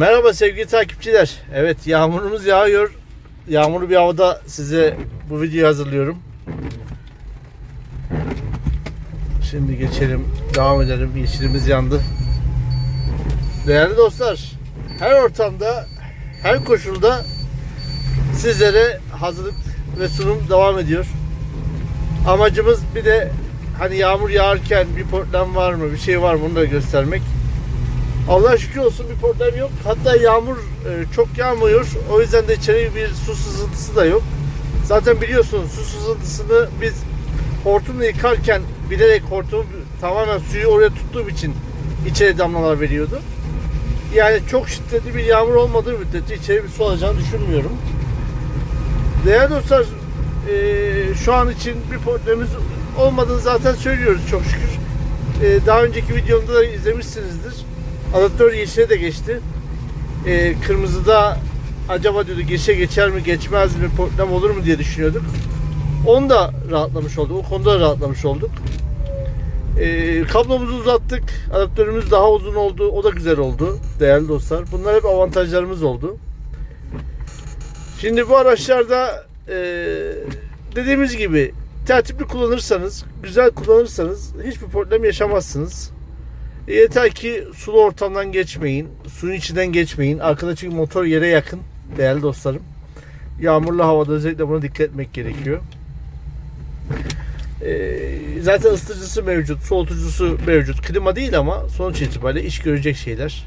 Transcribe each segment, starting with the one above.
Merhaba sevgili takipçiler. Evet yağmurumuz yağıyor. Yağmurlu bir havada size bu videoyu hazırlıyorum. Şimdi geçelim, devam edelim. Yeşilimiz yandı. Değerli dostlar, her ortamda, her koşulda sizlere hazırlık ve sunum devam ediyor. Amacımız bir de hani yağmur yağarken bir problem var mı, bir şey var mı bunu da göstermek. Allah şükür olsun bir problem yok. Hatta yağmur e, çok yağmıyor. O yüzden de içeri bir su sızıntısı da yok. Zaten biliyorsunuz su sızıntısını biz hortumla yıkarken bilerek hortumu tamamen suyu oraya tuttuğum için içeri damlalar veriyordu. Yani çok şiddetli bir yağmur olmadığı müddetçe içeri bir su alacağını düşünmüyorum. Değerli dostlar e, şu an için bir problemimiz olmadığını zaten söylüyoruz çok şükür. E, daha önceki videomda da izlemişsinizdir. Adaptör yeşile de geçti. Ee, kırmızıda acaba diyordu geçe geçer mi geçmez mi problem olur mu diye düşünüyorduk. Onu da rahatlamış olduk. O konuda da rahatlamış olduk. Ee, kablomuzu uzattık. Adaptörümüz daha uzun oldu. O da güzel oldu değerli dostlar. Bunlar hep avantajlarımız oldu. Şimdi bu araçlarda ee, dediğimiz gibi tertipli kullanırsanız, güzel kullanırsanız hiçbir problem yaşamazsınız. E, Yeter ki sulu ortamdan geçmeyin. Suyun içinden geçmeyin. Arkada çünkü motor yere yakın değerli dostlarım. Yağmurlu havada özellikle buna dikkat etmek gerekiyor. E, zaten ısıtıcısı mevcut, soğutucusu mevcut. Klima değil ama sonuç itibariyle iş görecek şeyler.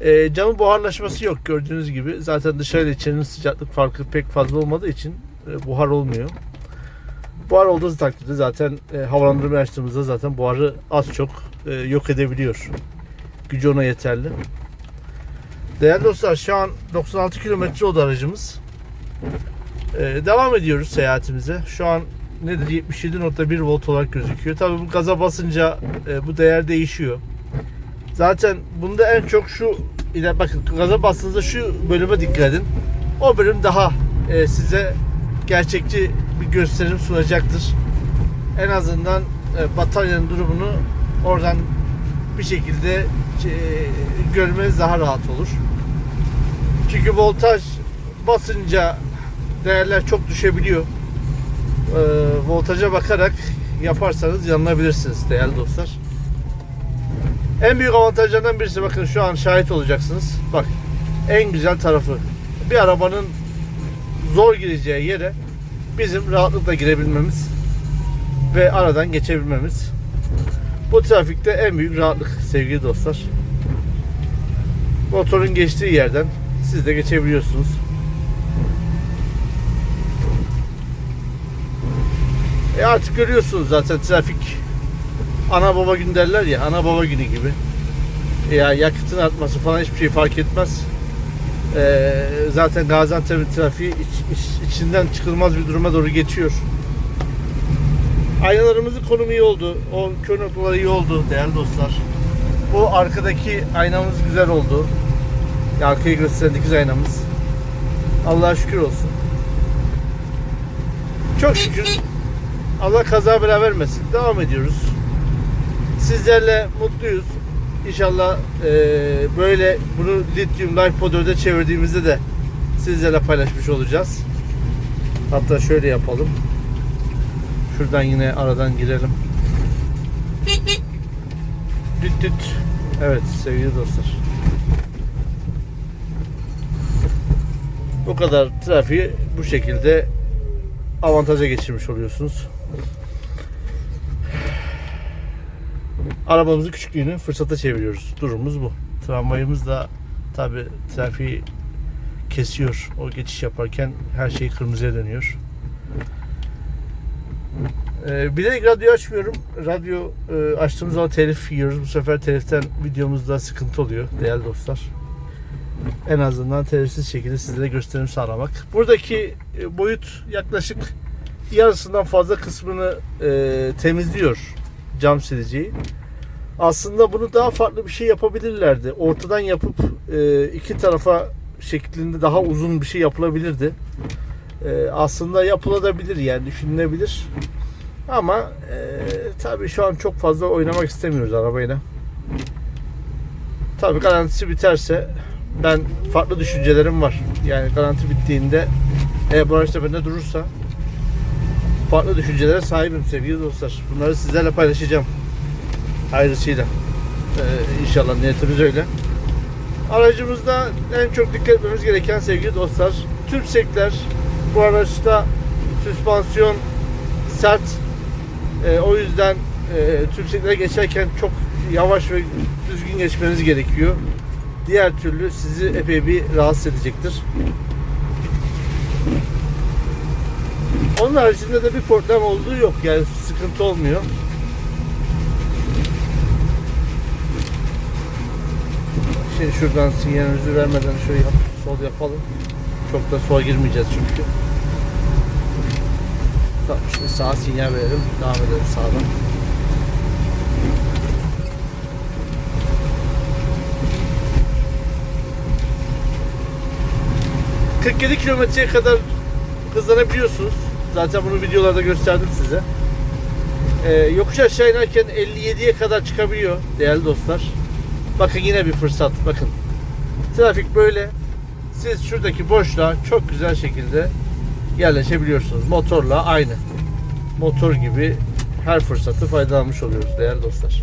E, camın buharlaşması yok gördüğünüz gibi. Zaten dışarıyla içerinin sıcaklık farkı pek fazla olmadığı için e, buhar olmuyor. Buhar olduğu takdirde zaten e, havalandırma açtığımızda zaten buharı az çok e, yok edebiliyor. Gücü ona yeterli. Değerli dostlar şu an 96 kilometre oldu aracımız. E, devam ediyoruz seyahatimize. Şu an nedir 77.1 volt olarak gözüküyor. Tabi bu gaza basınca e, bu değer değişiyor. Zaten bunda en çok şu bakın gaza bastığınızda şu bölüme dikkat edin. O bölüm daha e, size gerçekçi bir gösterim sunacaktır. En azından e, bataryanın durumunu oradan bir şekilde e, görmeniz daha rahat olur. Çünkü voltaj basınca değerler çok düşebiliyor. E, voltaja bakarak yaparsanız yanılabilirsiniz değerli dostlar. En büyük avantajlarından birisi bakın şu an şahit olacaksınız. Bak en güzel tarafı bir arabanın zor gireceği yere bizim rahatlıkla girebilmemiz ve aradan geçebilmemiz. Bu trafikte en büyük rahatlık sevgili dostlar. Motorun geçtiği yerden siz de geçebiliyorsunuz. E artık görüyorsunuz zaten trafik ana baba gün derler ya ana baba günü gibi. Ya yakıtın artması falan hiçbir şey fark etmez. Ee, zaten Gaziantep'in trafiği iç- iç- içinden çıkılmaz bir duruma doğru geçiyor. Aynalarımızın konumu iyi oldu. O kör noktaları iyi oldu değerli dostlar. Bu arkadaki aynamız güzel oldu. Arkayı gösteren dikiz aynamız. Allah'a şükür olsun. Çok şükür. Allah kaza bela vermesin. Devam ediyoruz. Sizlerle mutluyuz. İnşallah e, böyle bunu lityum LiPo4'e çevirdiğimizde de sizlerle paylaşmış olacağız. Hatta şöyle yapalım. Şuradan yine aradan girelim. Düt düt. Evet sevgili dostlar. Bu kadar trafiği bu şekilde avantaja geçirmiş oluyorsunuz. Arabamızın küçüklüğünü fırsata çeviriyoruz. Durumumuz bu. Tramvayımız da tabi trafiği kesiyor. O geçiş yaparken her şey kırmızıya dönüyor. Ee, bilerek radyo açmıyorum. Radyo e, açtığımız zaman telif yiyoruz. Bu sefer teliften videomuzda sıkıntı oluyor değerli dostlar. En azından telifsiz şekilde sizlere gösterim sağlamak. Buradaki e, boyut yaklaşık yarısından fazla kısmını e, temizliyor cam sileceği. Aslında bunu daha farklı bir şey yapabilirlerdi. Ortadan yapıp e, iki tarafa şeklinde daha uzun bir şey yapılabilirdi. E, aslında yapılabilir yani düşünülebilir. Ama e, tabii şu an çok fazla oynamak istemiyoruz arabayla. Tabii garantisi biterse ben farklı düşüncelerim var. Yani garanti bittiğinde eğer bu araç bende durursa farklı düşüncelere sahibim sevgili dostlar. Bunları sizlerle paylaşacağım. Hayırlısıyla. Ee, inşallah niyetimiz öyle. Aracımızda en çok dikkat etmemiz gereken sevgili dostlar tümsekler bu araçta süspansiyon sert Ee, o yüzden e, tümseklere geçerken çok yavaş ve düzgün geçmeniz gerekiyor. Diğer türlü sizi epey bir rahatsız edecektir. Onun haricinde de bir problem olduğu yok. Yani sıkıntı olmuyor. Şimdi şuradan sinyalimizi vermeden şöyle yap, sol yapalım. Çok da sola girmeyeceğiz çünkü. Tamam şimdi sağa sinyal verelim. Devam edelim sağdan. ...47 kilometreye kadar hızlanabiliyorsunuz. Zaten bunu videolarda gösterdim size. Ee, yokuş aşağı inerken 57'ye kadar çıkabiliyor değerli dostlar. Bakın yine bir fırsat. Bakın. Trafik böyle. Siz şuradaki boşluğa çok güzel şekilde yerleşebiliyorsunuz. Motorla aynı. Motor gibi her fırsatı faydalanmış oluyoruz değerli dostlar.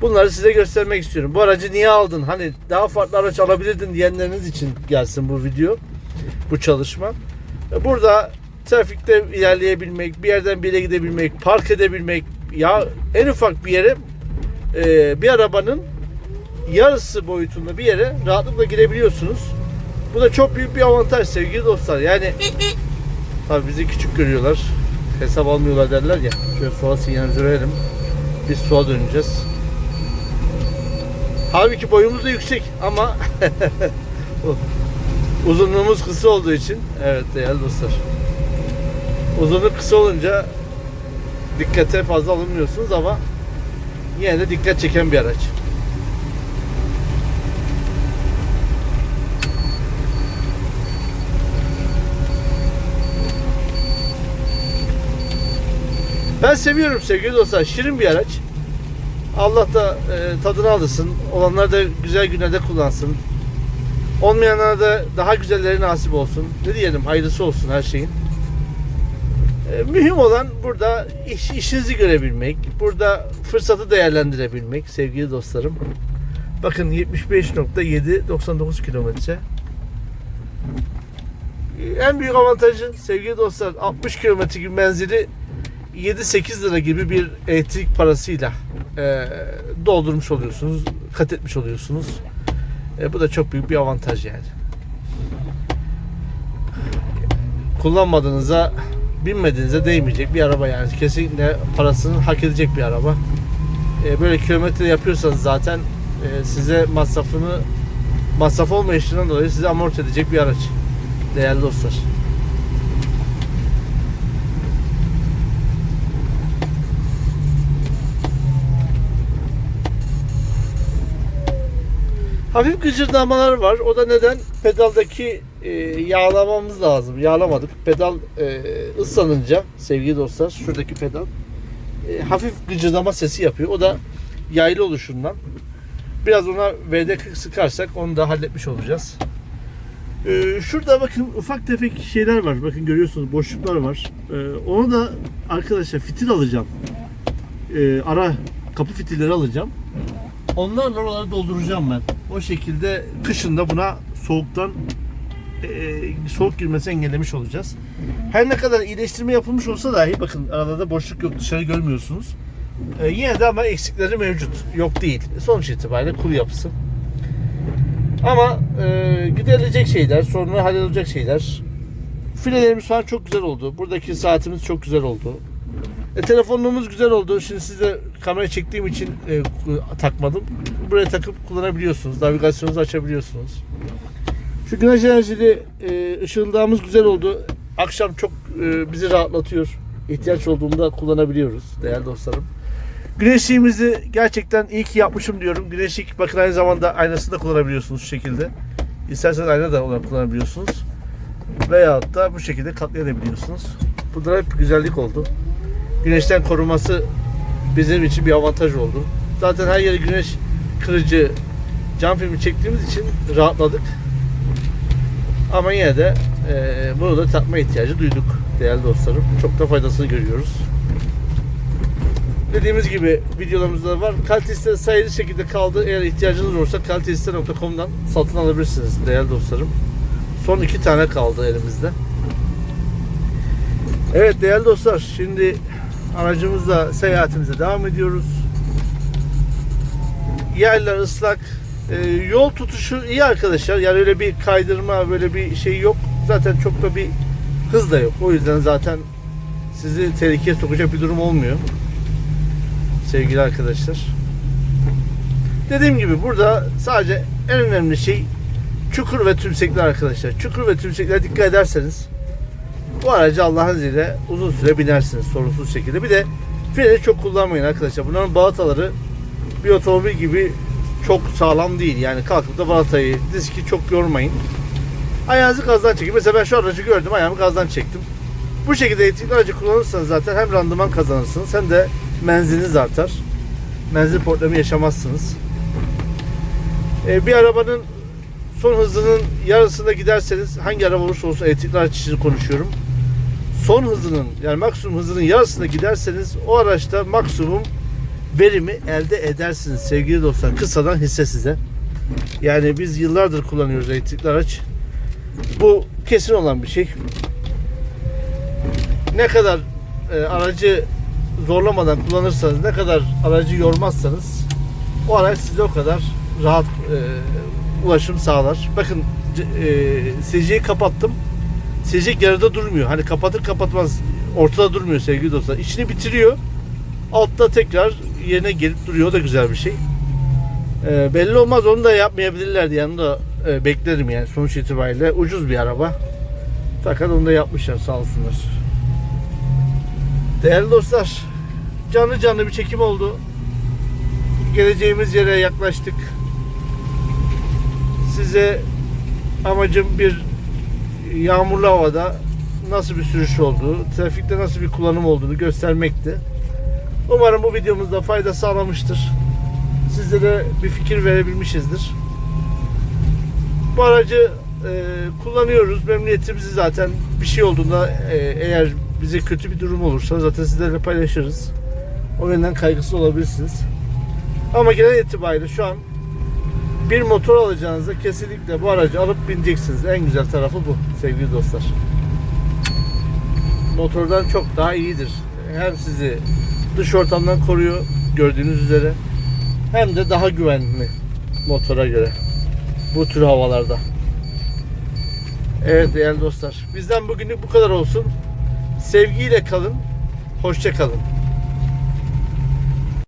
Bunları size göstermek istiyorum. Bu aracı niye aldın? Hani daha farklı araç alabilirdin diyenleriniz için gelsin bu video. Bu çalışma. Burada trafikte ilerleyebilmek, bir yerden bir yere gidebilmek, park edebilmek ya en ufak bir yere e, bir arabanın yarısı boyutunda bir yere rahatlıkla girebiliyorsunuz. Bu da çok büyük bir avantaj sevgili dostlar. Yani tabii bizi küçük görüyorlar. Hesap almıyorlar derler ya. Şöyle sola sinyalimizi verelim. Biz sola döneceğiz. Halbuki boyumuz da yüksek ama uzunluğumuz kısa olduğu için evet değerli dostlar. Uzunluk kısa olunca dikkate fazla alınmıyorsunuz ama yine de dikkat çeken bir araç. Ben seviyorum sevgili dostlar. Şirin bir araç. Allah da e, tadını alırsın. Olanlar da güzel günlerde kullansın. Olmayanlara da daha güzelleri nasip olsun. Ne diyelim hayırlısı olsun her şeyin. E, mühim olan burada iş, işinizi görebilmek. Burada fırsatı değerlendirebilmek sevgili dostlarım. Bakın 75.7 99 kilometre. E, En büyük avantajı sevgili dostlar 60 kilometre gibi menzili 7-8 lira gibi bir elektrik parasıyla e, doldurmuş oluyorsunuz, kat etmiş oluyorsunuz. E, bu da çok büyük bir avantaj yani. Kullanmadığınıza, binmediğinize değmeyecek bir araba yani. Kesinlikle parasını hak edecek bir araba. E, böyle kilometre yapıyorsanız zaten e, size masrafını masraf olmayışından dolayı size amorti edecek bir araç. Değerli dostlar. Hafif gıcırdamalar var. O da neden? Pedaldaki e, yağlamamız lazım. Yağlamadık. Pedal e, ıslanınca sevgili dostlar şuradaki pedal e, hafif gıcırdama sesi yapıyor. O da yaylı oluşundan. Biraz ona VD40 sıkarsak onu da halletmiş olacağız. E, şurada bakın ufak tefek şeyler var. Bakın görüyorsunuz boşluklar var. E, onu da arkadaşlar fitil alacağım. E, ara kapı fitilleri alacağım. Onlarla oraları dolduracağım ben. O şekilde kışın da buna soğuktan e, soğuk girmesi engellemiş olacağız. Her ne kadar iyileştirme yapılmış olsa dahi bakın arada da boşluk yok dışarı görmüyorsunuz. E, yine de ama eksikleri mevcut. Yok değil. Sonuç itibariyle kuru yapısı. Ama e, giderilecek şeyler, sorunları halledilecek şeyler. Filelerimiz falan çok güzel oldu. Buradaki saatimiz çok güzel oldu. E, telefonluğumuz güzel oldu. Şimdi size kamera çektiğim için e, takmadım. Buraya takıp kullanabiliyorsunuz. Navigasyonunuzu açabiliyorsunuz. Şu güneş enerjili e, ışığındağımız güzel oldu. Akşam çok e, bizi rahatlatıyor. İhtiyaç olduğunda kullanabiliyoruz değerli dostlarım. Güneşliğimizi gerçekten iyi ki yapmışım diyorum. Güneşlik bakın aynı zamanda aynasını da kullanabiliyorsunuz şu şekilde. İsterseniz ayna da kullanabiliyorsunuz. Veyahut da bu şekilde katlayabiliyorsunuz. Bu da hep güzellik oldu. Güneşten koruması bizim için bir avantaj oldu. Zaten her yere güneş kırıcı cam filmi çektiğimiz için rahatladık. Ama yine de e, bunu da takma ihtiyacı duyduk değerli dostlarım. Çok da faydasını görüyoruz. Dediğimiz gibi videolarımızda da var. Kalitesi sayılı şekilde kaldı. Eğer ihtiyacınız olursa kalitesite.com'dan satın alabilirsiniz değerli dostlarım. Son iki tane kaldı elimizde. Evet değerli dostlar şimdi aracımızla seyahatimize devam ediyoruz. Yerler ıslak. Ee, yol tutuşu iyi arkadaşlar. Yani öyle bir kaydırma böyle bir şey yok. Zaten çok da bir hız da yok. O yüzden zaten sizi tehlikeye sokacak bir durum olmuyor. Sevgili arkadaşlar. Dediğim gibi burada sadece en önemli şey çukur ve tümsekler arkadaşlar. Çukur ve tümseklere dikkat ederseniz bu aracı Allah'ın izniyle uzun süre binersiniz sorunsuz şekilde. Bir de freni çok kullanmayın arkadaşlar. Bunların balataları bir otomobil gibi çok sağlam değil. Yani kalkıp da balatayı, diski çok yormayın. Ayağınızı gazdan çekin. Mesela ben şu aracı gördüm ayağımı gazdan çektim. Bu şekilde elektrikli aracı kullanırsanız zaten hem randıman kazanırsınız hem de menziliniz artar. Menzil problemi yaşamazsınız. Ee, bir arabanın son hızının yarısında giderseniz hangi araba olursa olsun elektrikli araç için konuşuyorum. Son hızının yani maksimum hızının yarısında giderseniz o araçta maksimum verimi elde edersiniz sevgili dostlar. Kısadan hisse size. Yani biz yıllardır kullanıyoruz elektrikli araç. Bu kesin olan bir şey. Ne kadar e, aracı zorlamadan kullanırsanız, ne kadar aracı yormazsanız o araç size o kadar rahat e, ulaşım sağlar. Bakın e, SC'yi kapattım. SC yarıda durmuyor. Hani kapatır kapatmaz ortada durmuyor sevgili dostlar. İşini bitiriyor. Altta tekrar yerine gelip duruyor. O da güzel bir şey. E, belli olmaz onu da yapmayabilirlerdi. Yani da e, beklerim yani sonuç itibariyle. Ucuz bir araba. Fakat onu da yapmışlar sağ olsunlar. Değerli dostlar, canlı canlı bir çekim oldu. Geleceğimiz yere yaklaştık. Size amacım bir yağmurlu havada nasıl bir sürüş olduğu, trafikte nasıl bir kullanım olduğunu göstermekti. Umarım bu videomuzda fayda sağlamıştır. Sizlere bir fikir verebilmişizdir. Bu aracı e, kullanıyoruz. Memnuniyetimizi zaten bir şey olduğunda e, eğer bize kötü bir durum olursa zaten sizlerle paylaşırız. O yönden kaygısız olabilirsiniz. Ama genel itibariyle şu an bir motor alacağınızda kesinlikle bu aracı alıp bineceksiniz. En güzel tarafı bu sevgili dostlar. Motordan çok daha iyidir. Hem sizi dış ortamdan koruyor gördüğünüz üzere. Hem de daha güvenli motora göre. Bu tür havalarda. Evet değerli dostlar. Bizden bugünlük bu kadar olsun. Sevgiyle kalın. Hoşça kalın.